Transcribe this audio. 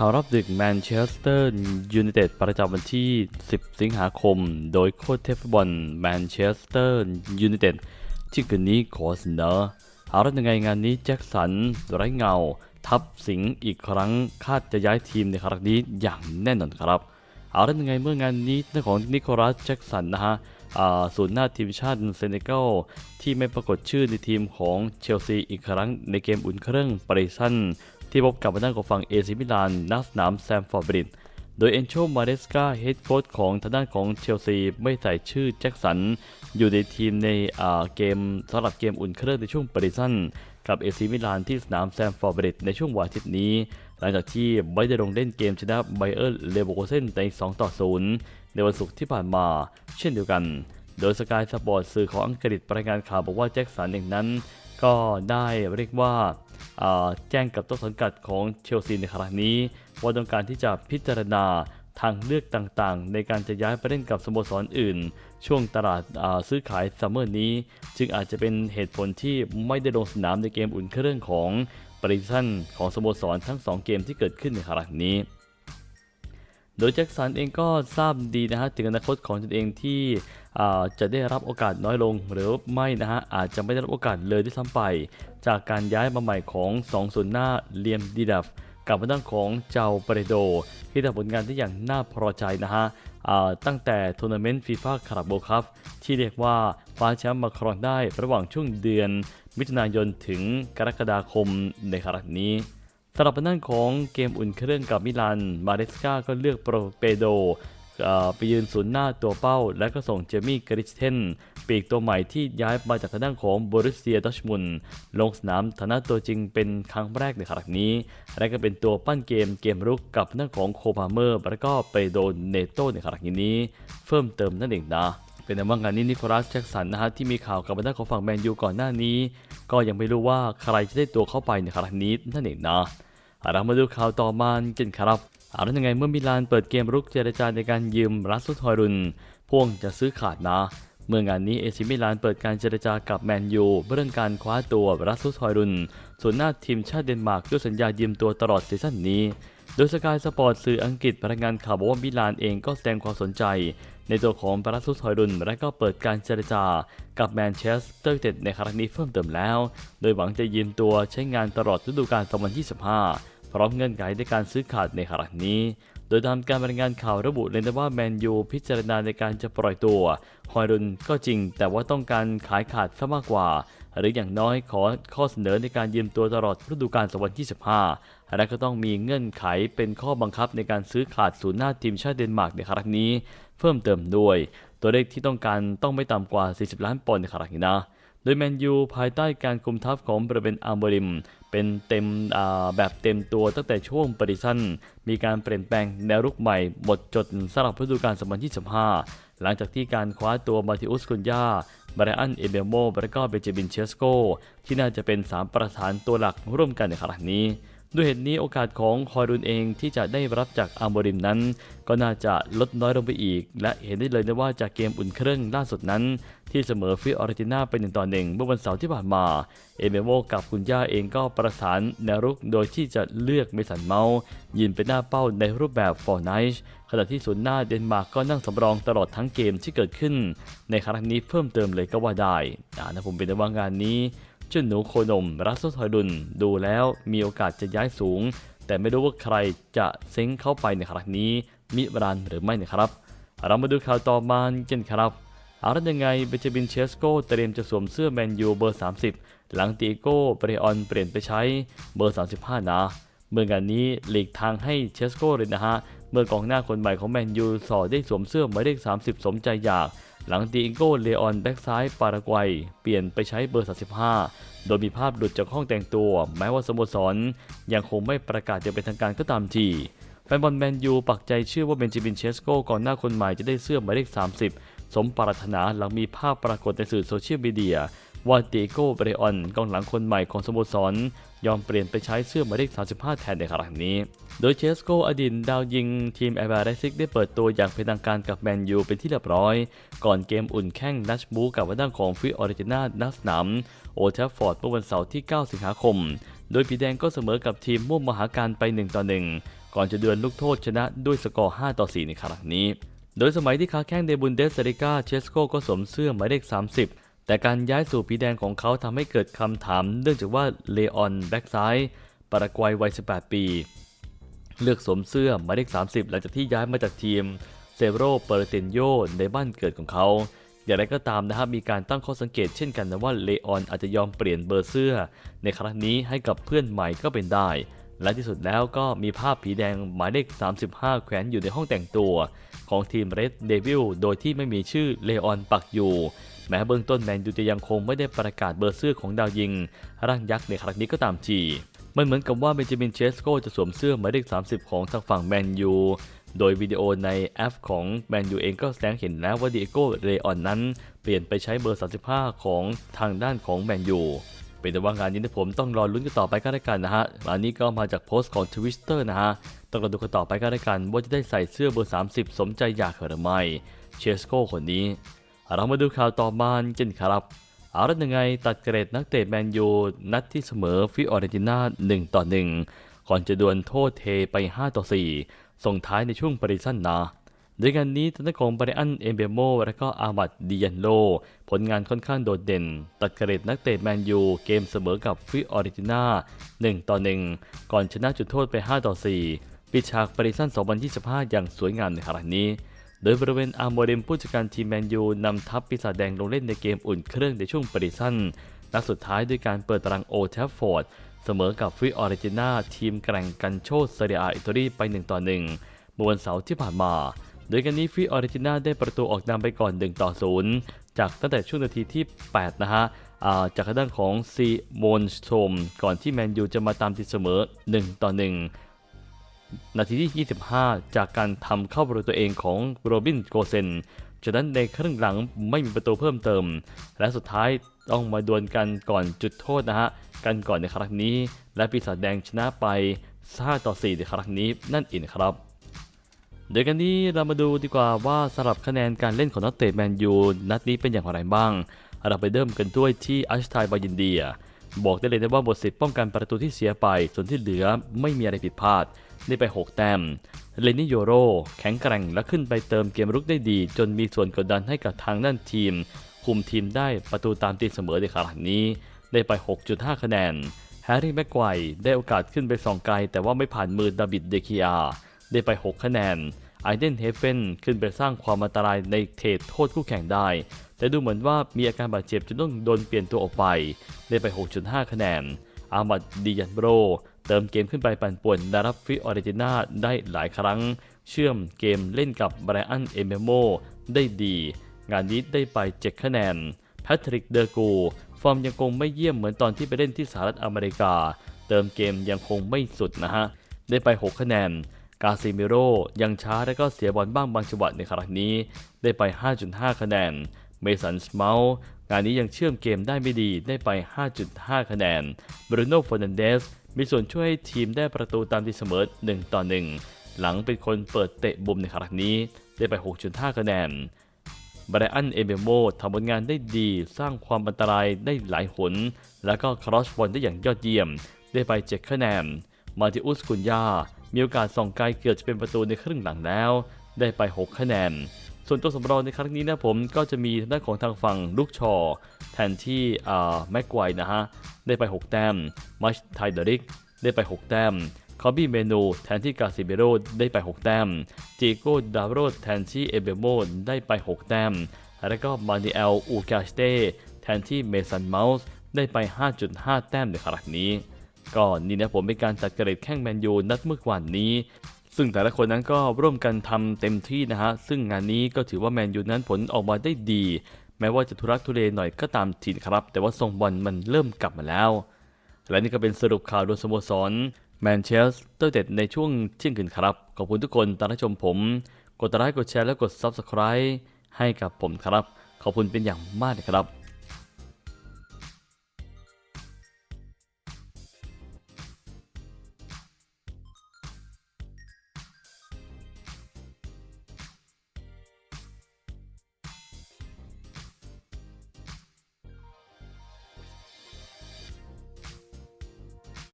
ข่าวรอบดึกแมนเชสเตอร์ยูไนเต็ดประจำวันที่ 10 สิงหาคม โดยโค้ชเทฟบอลแมนเชสเตอร์ยูไนเต็ดที่คืนนี้ขอเสนอเอาละยังไงงานนี้แจ็คสันไร้เงา ทับสิงอีกครั้งคาดจะย้ายทีมในครั้งนี้อย่างแน่นอนครับ เอาละยังไงเมื่องานนี้เรื่องของนิโคลัสแจ็คสันนะฮะอ่าศูนย์หน้าทีมชาติเซเนกัลที่ไม่ปรากฏชื่อในทีมของเชลซีอีกครั้งในเกมอุ่นเครื่องปาริสัน ที่พบกับทางด้านของฝั่งเอซิมิลานนักสนามแซมฟอร์ดบริดโดยเอนโชมาเดสกาเฮดโค้ชของทางด้านของเชลซีไม่ใส่ชื่อแจ็คสัน อยู่ในทีมในเกมสำหรับเกมอุ่นเครื่องในช่วงปริซันกับเอซิมิลานที่สนามแซมฟอร์ดบริดในช่วงวันอาทิตย์นี้ หลังจากที่ไม่ได้ลงเล่นเกมชนะไบเออร์เลโบโกเซนใน2ต่อ0ในวันศุกร์ที่ผ่านมา เช่นเดียวกัน โดยสกายสปอร์ตสื่อของอังกฤษรายงานข่าวบอกว่าแจ็คสันเองนั้น ก็ได้เรียกว่า แจ้งกับต้นสังกัดของเชลซีในครั้งนี้ ว่าต้องการที่จะพิจารณาทางเลือกต่างๆ ในการจะย้ายไปเล่นกับสโมสรอื่น ช่วงตลาดาซื้อขายซัมเมอร์นี้ จึงอาจจะเป็นเหตุผลที่ไม่ได้ลงสนามในเกมอุ่นเครื่องของปริซันของสโมสรทั้ง 2 เกมที่เกิดขึ้นในครั้งนี้ โดยแจ็คสันเองก็ทราบดีนะฮะถึงอนาคตของตนเองที่อ่าจะได้รับโอกาสน้อยลงหรือไม่นะฮะอาจจะไม่ได้รับโอกาสเลยด้วยซ้ำไป จากการย้ายมาใหม่ของ2ส่วนหน้าเลียมดีดัฟกับทางด้านของเจ้าเปรโด ที่ทำผลงานได้อย่างน่าพอใจนะฮะอ่าตั้งแต่ทัวร์นาเมนต์ฟีฟ่าคาราโบคัพที่เรียกว่าคว้าแชมป์มาครองได้ระหว่างช่วงเดือนมิถุนายนถึงกรกฎาคมในครั้งนี้ สำหรับด้านของเกมอุ่นเครื่องกับมิลานมาเรสกาก็เลือกโปรเปโด่ไปยืนศูนย์หน้าตัวเป้า และก็ส่งเจมี่กริชเทนปีกตัวใหม่ที่ย้ายมาจากทางด้านของบริสเซียดอชมุนลงสนามฐานะตัวจริงเป็นครั้งแรกในครั้งนี้ และก็เป็นตัวปั้นเกมเกมรุกกับทางด้านของโคพาเมอร์ และก็เปโดนเนโตในครั้งนี้ เพิ่มเติมนั่นเองนะเป็นแต่ว่างานนี้นิโคลัสแจ็คสันนะฮะที่มีข่าวกับทางด้านของฝั่งแมนยูก่อนหน้านี้ ก็ยังไม่รู้ว่าใครจะได้ตัวเข้าไปในครั้งนี้นั่นเองนะ เรามาดูข่าวต่อมากันครับเอาแล้วยังไงเมื่อมิลานเปิดเกมรุกเจรจาในการยืมรัสซุทอยรุนพ่วงจะซื้อขาดนะ เมื่องานนี้เอซิมิลานเปิดการเจรจากับแมนยูเรื่องการคว้าตัวรัสซุทอยรุนส่วนหน้าทีมชาติเดนมาร์กด้วยสัญญายืมตัวตลอดซีซั่นนี้ โดยสกายสปอร์ตสื่ออังกฤษรายงานข่าวบอกว่ามิลานเองก็แสดงความสนใจ ในตัวของปรัสซุทอยรุนและก็เปิดการเจรจากับแมนเชสเตอร์ยูไนเต็ดในครั้งนี้เพิ่มเติมแล้ว โดยหวังจะยืมตัวใช้งานตลอดฤดูกาล2025 พร้อมเงื่อนไขในการซื้อขาดในครั้งนี้ โดยตามการรายงานข่าวระบุเลยนะว่าแมนยูพิจารณาในการจะปล่อยตัว ฮอยรุนก็จริง แต่ว่าต้องการขายขาดซะมากกว่า หรืออย่างน้อยขอข้อเสนอในการยืมตัวตลอดฤดูกาล2025 และก็ต้องมีเงื่อนไขเป็นข้อบังคับในการซื้อขาดศูนย์หน้าทีมชาติเดนมาร์กในครั้งนี้ เพิ่มเติมด้วย ตัวเลขที่ต้องการต้องไม่ต่ำกว่า 40 ล้านปอนด์ในครั้งนี้นะ โดยแมนยูภายใต้การคุมทัพของบริเวนอาร์เบริม เป็นเต็มแบบเต็มตัวตั้งแต่ช่วงปริสันมีการเปลี่ยนแปลงแนวรุกใหม่หมดจดสำหรับฤดูกาล2025 หลังจากที่การคว้าตัวมาติอุสกุนยาบรอัน เอเบโมและก็เบเจบินเชสโก ที่น่าจะเป็น 3 ประธานตัวหลักร่วมกันในครั้งนี้ ด้วยเหตุนี้โอกาสของคอยรุนเองที่จะได้รับจากอาร์โมริมนั้น ก็น่าจะลดน้อยลงไปอีก และเห็นได้เลยนะว่าจากเกมอุ่นเครื่องล่าสุดนั้น ที่เสมอฟิออร์ติน่าไปหนึ่งต่อหนึ่งเมื่อวันเสาร์ที่ผ่านมา เอเมโมกับคุณย่าเองก็ประสานแนวรุกโดยที่จะเลือกเมสันเมาส์ยืนเป็นหน้าเป้าในรูปแบบฟอร์ไนช์ขณะที่ศูนย์หน้าเดนมาร์กก็นั่งสำรองตลอดทั้งเกมที่เกิดขึ้น ในครั้งนี้เพิ่มเติมเลยก็ว่าได้นะผมเป็นในว่างานนี้ จ้าหนูโคนมรัสโซทอยดุนดูแล้วมีโอกาสจะย้ายสูง แต่ไม่รู้ว่าใครจะเซ้งเข้าไปในครั้งนี้ มิรันหรือไม่นะครับ เรามาดูข่าวต่อมากันครับเอาละยังไงเบเจบินเชสโกเตรียมจะสวมเสื้อแมนยูเบอร์ 30 หลังตีโก้เบรออนเปลี่ยนไปใช้เบอร์ 35 นะเมื่องานนี้หลีกทางให้เชสโกเลยนะฮะ เมื่อกองหน้าคนใหม่ของแมนยูสอได้สวมเสื้อหมายเลข 30 สมใจอยาก หลังตีโก้เลออนแบ็กซ้ายปารากวัย เปลี่ยนไปใช้เบอร์ 35 โดยมีภาพหลุดจากห้องแต่งตัว แม้ว่าสโมสร ยังคงไม่ประกาศอย่างเป็นทางการก็ตามทีแฟนบอลแมนยูปักใจเชื่อว่าเบนจามินเชสโกก่อนหน้าคนใหม่จะได้เสื้อหมายเลข 30 สมปรารถนาหลังมีภาพปรากฏในสื่อโซเชียลมีเดีย ว่าติโก้เบรออนกองหลังคนใหม่ของสโมสร ยอมเปลี่ยนไปใช้เสื้อหมายเลข 35 แทนในครั้งนี้ โดยเชสโกอดีตดาวยิงทีมแอร์บารซิกได้เปิดตัวอย่างเป็นทางการกับแมนยูเป็นที่เรียบร้อย ก่อนเกมอุ่นแข่งนัชบูกับวันด้านของฟิออริจินานัสนามโอเทฟฟอร์ดเมื่อวันเสาร์ที่ 9 สิงหาคม โดยผีแดงก็เสมอกับทีมม่วงมหาการไป 1 ต่อ 1 ก่อนจะเดือนลูกโทษชนะด้วยสกอร์ 5 ต่อ 4 ในครั้งนี้ โดยสมัยที่ค้าแข้งในบุนเดสเ i กาเชสโกก็สวมเสื้อหมายเลข 30 แต่การย้ายสู่ปีแดงของเขาทำให้เกิดคำถามเนื่องจากว่าเลออนแบ็กซ้ายปารากวัยวัย 18 ปี เลือกสวมเสื้อหมายเลข 30 หลังจากที่ย้ายมาจากทีมเซโรเปอร์เตนโยในบ้านเกิดของเขา อย่างไรก็ตามนะครับมีการตั้งข้อสังเกตเช่นกันนะว่าเลออนอาจจะยอมเปลี่ยนเบอร์เสื้อ ในครั้งนี้ให้กับเพื่อนใหม่ก็เป็นได้ และที่สุดแล้วก็มีภาพผีแดงหมายเลข 35 แขวนอยู่ในห้องแต่งตัว ของทีม Red Devil โดยที่ไม่มีชื่อเลออนปักอยู่ แม้เบื้องต้นแมนยูจะยังคงไม่ได้ประกาศเบอร์เสื้อของดาวยิง ร่างยักษ์ในครั้งนี้ก็ตามทีมันเหมือนกับว่าเบนจามินเชสโกจะสวมเสื้อหมายเลข 30 ของทางฝั่งแมนยูโดยวิดีโอในแอปของแมนยูเองก็แสดงเห็นแล้วว่าดิเอโกเรออนนั้น เปลี่ยนไปใช้เบอร์ 35 ของทางด้านของแมนยู เป็นแต่ว่างานนี้นะผมต้องรอลุ้นกันต่อไปก็ได้กันนะฮะอันนี้ก็มาจากโพสต์ของ Twitter นะฮะต้องรอดูกันต่อไปก็ได้กัน ว่าจะได้ใส่เสื้อเบอร์ 30 สมใจอยากหรือไม่เชสโกคนนี้ เรามาดูข่าวต่อมากันครับเอาละยังไงตัดเกรดนักเตะแมนยูนัดที่เสมอฟิออเรนติน่า1ต่อ1ก่อนจะดวลโทษเทไป 5 ต่อ 4 ส่งท้ายในช่วงปริสันนา โดยการนี้ทางด้านของบริอันเอเบโมและก็อามัดดิยันโล ผลงานค่อนข้างโดดเด่น ตัดเกรดนักเตะแมนยูเกมเสมอกับฟิออริจินา1ต่อ 1 ก่อนชนะจุดโทษไป 5 ต่อ 4 ปิดฉากปริสัน2025 อย่างสวยงามในครั้งนี้ โดยบริเวณอาร์โมเดมผู้จัดการทีมแมนยูนำทัพปีศาจแดงลงเล่นในเกมอุ่นเครื่องในช่วงปริสันนัดสุดท้ายด้วยการเปิดตารางโอเทฟฟอร์ดเสมอกับฟิออริจินาทีมแกร่งกันโชดเซเรียอิตาลีไป1ต่อ1เมื่อวันเสาร์ที่ผ่านมา โดยกันนี้ฟิออริจินาได้ประตูออกนำไปก่อน 1 ต่อ 0 จากตั้งแต่ช่วงนาทีที่ 8 นะฮะาจากทางด้านของซีโมนโชมก่อนที่แมนยูจะมาตามตีเสมอ 1 ต่อ 1 นาทีที่ 25 จากการทำเข้าประตูตัวเองของโรบินโกเซนจากนั้นในครึ่งหลังไม่มีประตูเพิ่มเติม และสุดท้ายต้องมาดวลกันก่อนจุดโทษนะฮะ กันก่อนในครั้งนี้ และปีศาจแดงชนะไป5ต่อ 4 ในครั้งนี้นั่นเองครับ เดี๋ยวกันนี้เรามาดูดีกว่าว่าสำหรับคะแนนการเล่นของนักเตะแมนยูนัดนี้เป็นอย่างไรบ้าง เราไปเริ่มกันด้วยที่อัชไทบายินเดีย บอกได้เลยนะว่าบทสิทธิ์ป้องกันประตูที่เสียไป ส่วนที่เหลือไม่มีอะไรผิดพลาด ได้ไป 6 แต้ม เลนิโยโร แข็งแกร่งและขึ้นไปเติมเกมรุกได้ดี จนมีส่วนกดดันให้กับทางด้านทีม คุมทีมได้ประตูตามตีเสมอในครั้งนี้ ได้ไป 6.5 คะแนน แฮร์รี่แม็กไกวได้โอกาสขึ้นไปส่องไกลแต่ว่าไม่ผ่านมือดาบิดเดคิอา ได้ไป 6 คะแนนไอเดนเฮเฟนขึ้นไปสร้างความอันตรายในเขตโทษคู่แข่งได้ แต่ดูเหมือนว่ามีอาการบาดเจ็บจนต้องโดนเปลี่ยนตัวออกไป ได้ไป 6.5 คะแนน อามัดดิยันโบรเติมเกมขึ้นไปปั่นป่วนดารับฟิออริจินาได้หลายครั้ง เชื่อมเกมเล่นกับไบรอันเอเมโมได้ดี งานนี้ได้ไป 7 คะแนน แพทริกเดอร์กูฟอร์มยังคงไม่เยี่ยมเหมือนตอนที่ไปเล่นที่สหรัฐอเมริกา เติมเกมยังคงไม่สุดนะฮะ ได้ไป 6 คะแนน กาซิเมโรยังช้าและก็เสียบอลบ้างบางจังหวะในครั้งนี้ได้ไป 5.5 คะแนน เมสันสมาลงานนี้ยังเชื่อมเกมได้ไม่ดีได้ไป 5.5 คะแนน บรูโน่ฟอร์นันเดสมีส่วนช่วยให้ทีมได้ประตูตามที่เสมอ 1 ต่อ 1 หลังเป็นคนเปิดเตะบุมในครั้งนี้ได้ไป 6.5 คะแนนบรอันเอเบโมทำผลงานได้ดี สร้างความอันตรายได้หลายหน แล้วก็ครอสบอลได้อย่างยอดเยี่ยม ได้ไป 7 คะแนน มาติอุสกุนยา มีโอกาสส่องไกลเกือบจะเป็นประตูในครึ่งหลังแล้ว ได้ไป 6 คะแนน ส่วนตัวสำรองในครั้งนี้นะผมก็จะมีทางด้านของทางฝั่งลูกชอ แทนที่แม็กไกวนะฮะ ได้ไป 6 แต้มมัชไทเดริกได้ไป 6 แต้มคอบี้เมนูแทนที่กาซิเบโรได้ไป 6 แต้มจิโก้ดาวโรแทนที่เอเบโมได้ไป 6 แต้ม แล้วก็มานิเอลอูกาสเตแทนที่เมสันเมาส์ได้ไป 5.5 แต้มในครั้งนี้ ก็นี่นะผมเป็นการจัดเกรดแข้งแมนยูนัดเมื่อวานนี้ ซึ่งแต่ละคนนั้นก็ร่วมกันทำเต็มที่นะฮะ ซึ่งงานนี้ก็ถือว่าแมนยูนั้นผลออกมาได้ดี แม้ว่าจะทุรักทุเลหน่อยก็ตามทีนครับ แต่ว่าทรงบอลมันเริ่มกลับมาแล้ว และนี่ก็เป็นสรุปข่าวโดยสโมสรแมนเชสเตอร์เด็ดในช่วงเที่ยงคืนครับ ขอบคุณทุกคนตามรับชมผม กดไลค์กดแชร์และกด Subscribe ให้กับผมครับ ขอบคุณเป็นอย่างมากครับ